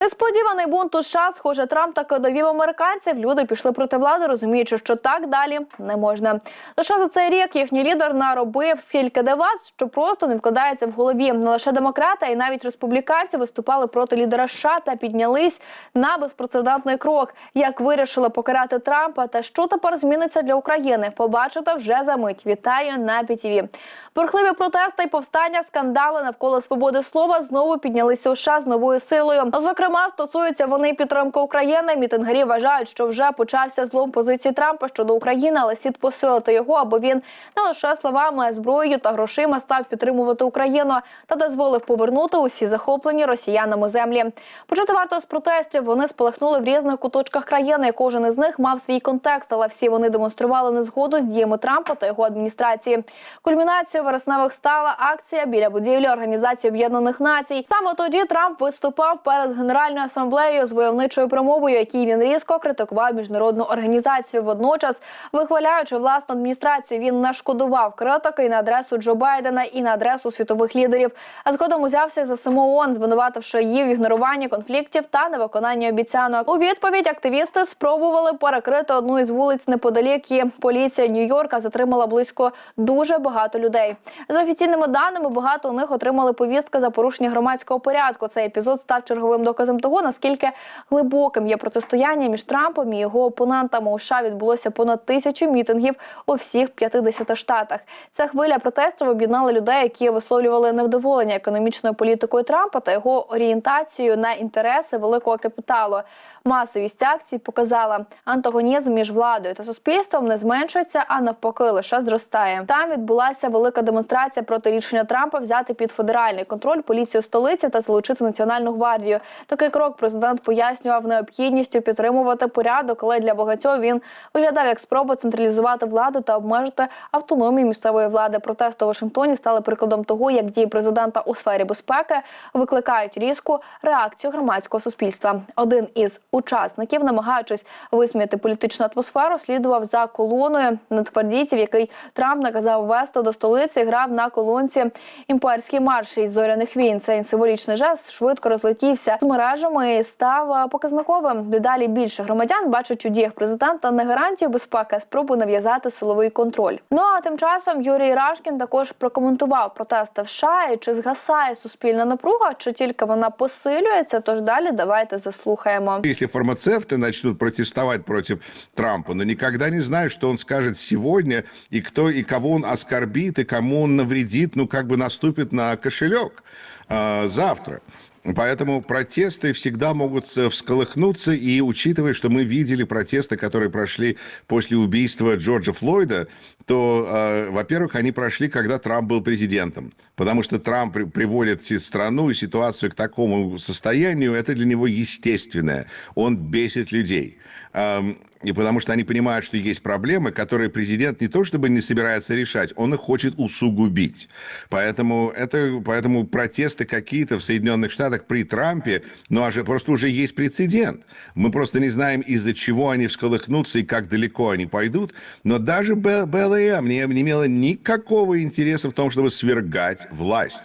This Несподіваний бунт у США, схоже, Трамп таки довів американців. Люди пішли проти влади, розуміючи, що так далі не можна. Лише за цей рік їхній лідер наробив скільки деваз, що просто не вкладається в голові. Не лише демократи, й навіть республіканці виступали проти лідера США та піднялись на безпрецедентний крок. Як вирішили покарати Трампа та що тепер зміниться для України? Побачите вже за мить. Вітаю на ПІТІВІ. Бурхливі протести і повстання, скандали навколо свободи слова знову піднялися у США з новою силою. Зокрема, стосуються вони підтримки України. Мітингарі вважають, що вже почався злом позиції Трампа щодо України, але слід посилити його, аби він не лише словами, а зброєю та грошима став підтримувати Україну та дозволив повернути усі захоплені росіянами землі. Почати варто з протестів. Вони спалахнули в різних куточках країни. Кожен із них мав свій контекст, але всі вони демонстрували незгоду з діями Трампа та його адміністрації. Кульмінацією вересневих стала акція біля будівлі Організації Об'єднаних Націй. Саме тоді Трамп виступав перед Генеральною асамблеєю з войовничою промовою, якій він різко критикував міжнародну організацію. Водночас, вихваляючи власну адміністрацію, він не шкодував критики і на адресу Джо Байдена, і на адресу світових лідерів. А згодом узявся за саму ООН, звинувативши її в ігноруванні конфліктів та невиконанні обіцянок. У відповідь активісти спробували перекрити одну із вулиць неподалік. і Поліція Нью-Йорка затримала близько дуже багато людей. За офіційними даними, багато у них отримали повістки за порушення громадського порядку. Цей епізод став черговим доказом того, наскільки глибоким є протистояння між Трампом і його опонентами. У США відбулося понад тисячу мітингів у всіх 50 штатах. Ця хвиля протестів об'єднала людей, які висловлювали невдоволення економічною політикою Трампа та його орієнтацією на інтереси великого капіталу. Масовість акцій показала антагонізм між владою та суспільством не зменшується, а навпаки, лише зростає. Там відбулася велика демонстрація проти рішення Трампа взяти під федеральний контроль поліцію столиці та залучити національну гвардію. Такий крок президент пояснював необхідністю підтримувати порядок, але для багатьох він виглядав як спроба централізувати владу та обмежити автономію місцевої влади. Протести у Вашингтоні стали прикладом того, як дії президента у сфері безпеки викликають різку реакцію громадського суспільства. Один із учасників, намагаючись висміяти політичну атмосферу, слідував за колоною надгвардійців, який Трамп наказав ввести до столиці. Грав на колонці імперський марш із зоряних війн. Цей символічний жест швидко розлетівся з мережами і став показниковим. Дедалі більше громадян бачать у діях президента не гарантію безпеки, а спробу нав'язати силовий контроль. Ну а тим часом Юрій Рашкін також прокоментував протести в США і чи згасає суспільна напруга, чи тільки вона посилюється. Тож далі давайте заслухаємо Если фармацевты начнут протестовать против Трампа, но никогда не знаешь, что он скажет сегодня, и кто и кого он оскорбит, и кому он навредит, ну, как бы наступит на кошелек э, завтра. Поэтому протесты всегда могут с- всколыхнуться, и учитывая, что мы видели протесты, которые прошли после убийства Джорджа Флойда, то, э, во-первых, они прошли, когда Трамп был президентом, потому что Трамп при- приводит страну и ситуацию к такому состоянию, это для него естественное. Он бесит людей. Эм, И потому что они понимают, что есть проблемы, которые президент не то чтобы не собирается решать, он их хочет усугубить. Поэтому, это, поэтому протесты какие-то в Соединенных Штатах при Трампе, ну, а же просто уже есть прецедент. Мы просто не знаем, из-за чего они всколыхнутся и как далеко они пойдут. Но даже Б- Не, не имела никакого интереса в том, чтобы свергать власть.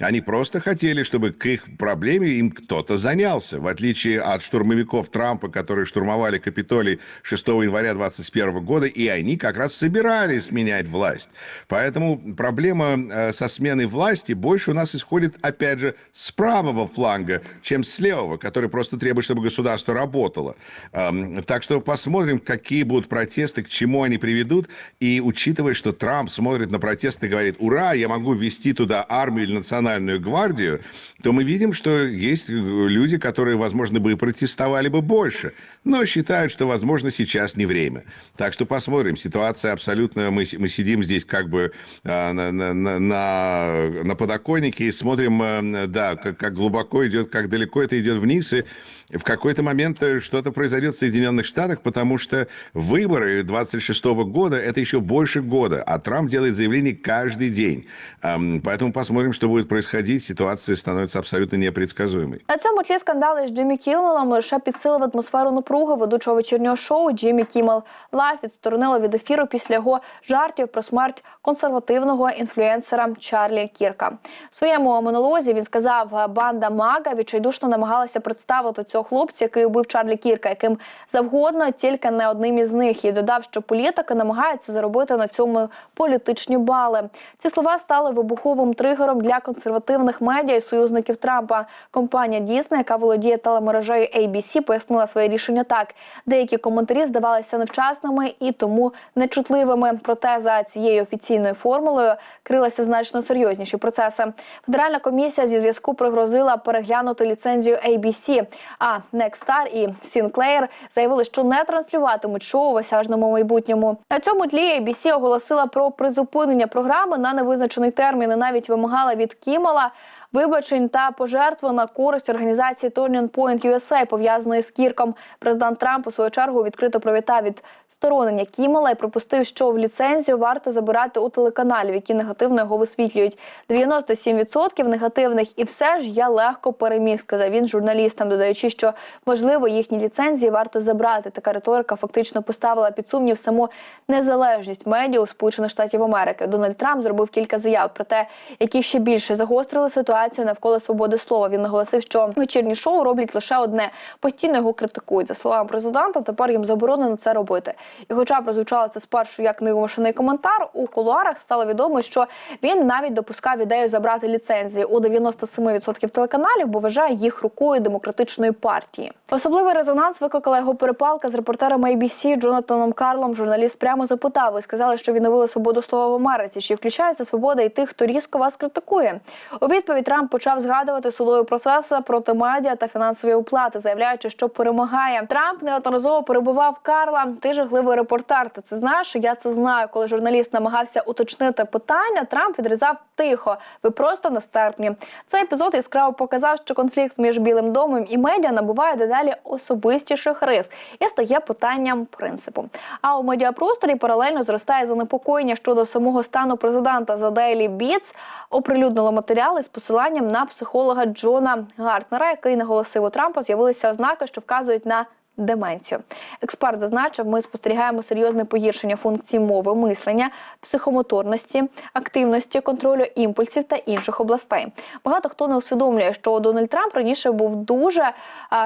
Они просто хотели, чтобы к их проблеме им кто-то занялся. В отличие от штурмовиков Трампа, которые штурмовали Капитолий 6 января 2021 года, и они как раз собирались менять власть. Поэтому проблема э, со сменой власти больше у нас исходит, опять же, с правого фланга, чем с левого, который просто требует, чтобы государство работало. Эм, Так что посмотрим, какие будут протесты, к чему они приведут. И учитывая, что Трамп смотрит на протесты и говорит, ура, я могу ввести туда армию или национальную гвардию, то мы видим, что есть э, люди, которые, возможно, бы и протестовали бы больше, но считают, что, возможно, сейчас не время. Так что посмотрим. Ситуация абсолютно... Мы, мы сидим здесь как бы а, на, на, на- на, подоконнике и смотрим, э, да, как, как глубоко идет, как далеко это идет вниз, и в какой-то момент э, что-то произойдет в Соединенных Штатах, потому что выборы 26 года – это еще больше года, а Трамп делает заявление каждый день. Поэтому посмотрим, что будет происходить происходить, ситуация становится абсолютно непредсказуемой. На цьому тлі скандали з Джиммі Кілмелом лише підсилив атмосферу напруги ведучого вечірнього шоу Джиммі Кіммел Лайф відсторонило від ефіру після його жартів про смерть консервативного інфлюенсера Чарлі Кірка. В своєму монолозі він сказав, банда Мага відчайдушно намагалася представити цього хлопця, який убив Чарлі Кірка, яким завгодно, тільки не одним із них. І додав, що політики намагаються заробити на цьому політичні бали. Ці слова стали вибуховим тригером для консервативних медіа і союзників Трампа. Компанія Disney, яка володіє телемережею ABC, пояснила своє рішення так: деякі коментарі здавалися невчасними і тому нечутливими. Проте за цією офіційною формулою крилися значно серйозніші процеси. Федеральна комісія зі зв'язку пригрозила переглянути ліцензію ABC, А Nexstar і Sinclair заявили, що не транслюватимуть шоу в осяжному майбутньому. На цьому тлі ABC оголосила про призупинення програми на невизначений термін і навіть вимагала від Кімала вибачень та пожертв на користь організації Turning Point USA, пов'язаної з Кірком. Президент Трамп у свою чергу відкрито привітав від сторонення Кімела і припустив, що в ліцензію варто забирати у телеканалів, які негативно його висвітлюють. 97% негативних, і все ж я легко переміг, сказав він журналістам, додаючи, що можливо їхні ліцензії варто забрати. Така риторика фактично поставила під сумнів саму незалежність медіа у Сполучених Штатів Америки. Дональд Трамп зробив кілька заяв про те, які ще більше загострили ситуацію навколо свободи слова. Він наголосив, що вечірні шоу роблять лише одне постійно його критикують. За словами президента, тепер їм заборонено це робити. І, хоча прозвучало це спершу як невимушений коментар, у кулуарах стало відомо, що він навіть допускав ідею забрати ліцензії у 97% телеканалів, бо вважає їх рукою демократичної партії. Особливий резонанс викликала його перепалка з репортером ABC Джонатаном Карлом. Журналіст прямо запитав: ви сказали, що відновили свободу слова в Америці. Чи включається свобода і тих, хто різко вас критикує? У відповідь Трамп почав згадувати судові процеси проти медіа та фінансові оплати, заявляючи, що перемагає. Трамп неодноразово перебував Карла. Ти жахливий репортер. Ти це знаєш? Я це знаю. Коли журналіст намагався уточнити питання, Трамп відрізав тихо. Ви просто нестерпні. Цей епізод яскраво показав, що конфлікт між Білим домом і медіа набуває дедалі особистіших рис і стає питанням принципу. А у медіапросторі паралельно зростає занепокоєння щодо самого стану президента. За Daily Beats оприлюднило матеріали з посиланням на психолога Джона Гартнера, який наголосив у Трампа, з'явилися ознаки, що вказують на деменцію. Експерт зазначив, ми спостерігаємо серйозне погіршення функцій мови, мислення, психомоторності, активності, контролю імпульсів та інших областей. Багато хто не усвідомлює, що Дональд Трамп раніше був дуже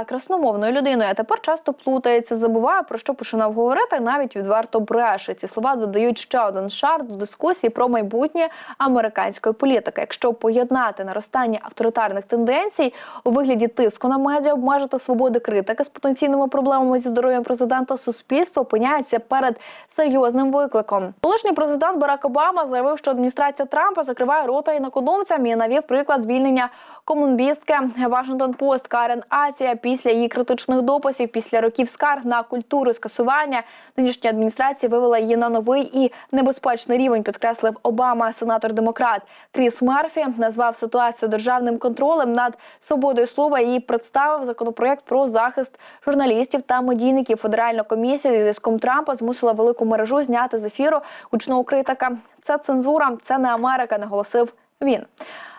красномовною людиною, а тепер часто плутається, забуває про що починав говорити, навіть відверто бреше. Ці слова додають ще один шар до дискусії про майбутнє американської політики. Якщо поєднати наростання авторитарних тенденцій у вигляді тиску на медіа, обмежити свободи критики з потенційними проблемами зі здоров'ям президента, суспільство опиняється перед серйозним викликом. Колишній президент Барак Обама заявив, що адміністрація Трампа закриває рота інакодумцям і навів приклад звільнення комунбістки Вашингтон Пост Карен Ація після її критичних дописів, після років скарг на культуру скасування. Нинішня адміністрація вивела її на новий і небезпечний рівень. Підкреслив Обама, сенатор демократ Кріс Мерфі назвав ситуацію державним контролем над свободою слова і представив законопроект про захист журналістів та медійників. Федеральна комісія зі зв'язком Трампа змусила велику мережу зняти з ефіру гучного критика. Це цензура, це не Америка, наголосив він.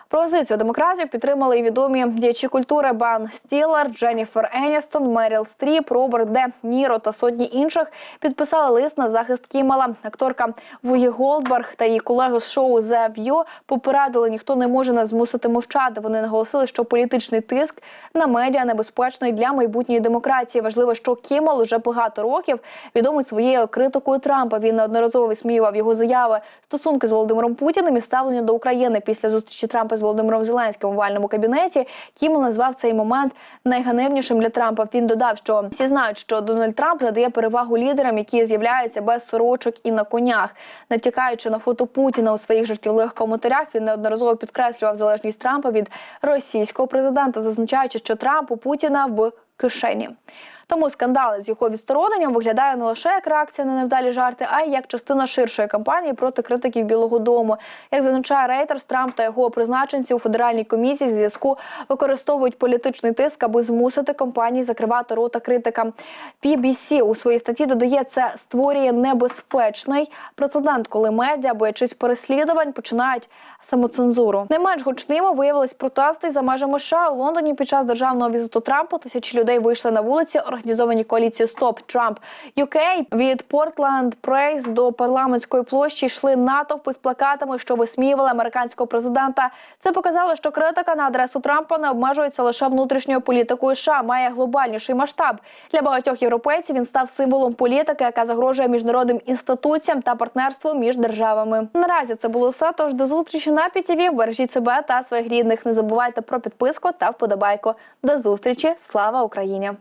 Позицію демократів підтримали і відомі діячі культури Бан Стілер, Дженніфер Еністон, Меріл Стріп, Роберт Де Ніро та сотні інших підписали лист на захист Кімала. Акторка Вугі Голдберг та її колеги з шоу The View попередили, ніхто не може нас змусити мовчати. Вони наголосили, що політичний тиск на медіа небезпечний для майбутньої демократії. Важливо, що Кімал уже багато років відомий своєю критикою Трампа. Він неодноразово висміював його заяви стосунки з Володимиром Путіним і ставлення до України після зустрічі Трампа з Володимиром Зеленським у овальному кабінеті. Кімл назвав цей момент найганебнішим для Трампа. Він додав, що всі знають, що Дональд Трамп надає перевагу лідерам, які з'являються без сорочок і на конях, натякаючи на фото Путіна у своїх жартівливих коментарях. Він неодноразово підкреслював залежність Трампа від російського президента, зазначаючи, що Трамп у Путіна в кишені. Тому скандали з його відстороненням виглядає не лише як реакція на невдалі жарти, а й як частина ширшої кампанії проти критиків Білого Дому. Як зазначає Рейтерс, Трамп та його призначенці у федеральній комісії зв'язку використовують політичний тиск, аби змусити компанії закривати рота критикам. PBC у своїй статті додає, це створює небезпечний прецедент, коли медіа, боячись переслідувань, починають самоцензуру. Не менш гучними виявились протести за межами США у Лондоні під час державного візиту Трампа. Тисячі людей вийшли на вулиці, організовані коаліцією Стоп Трамп UK. від Портленд Прейс до парламентської площі йшли натовпи з плакатами, що висміювали американського президента. Це показало, що критика на адресу Трампа не обмежується лише внутрішньою політикою США, має глобальніший масштаб. Для багатьох європейців він став символом політики, яка загрожує міжнародним інституціям та партнерству між державами. Наразі це було все. Тож до зустрічі на ПІТІВІ. Бережіть себе та своїх рідних. Не забувайте про підписку та вподобайку. До зустрічі. Слава Україні!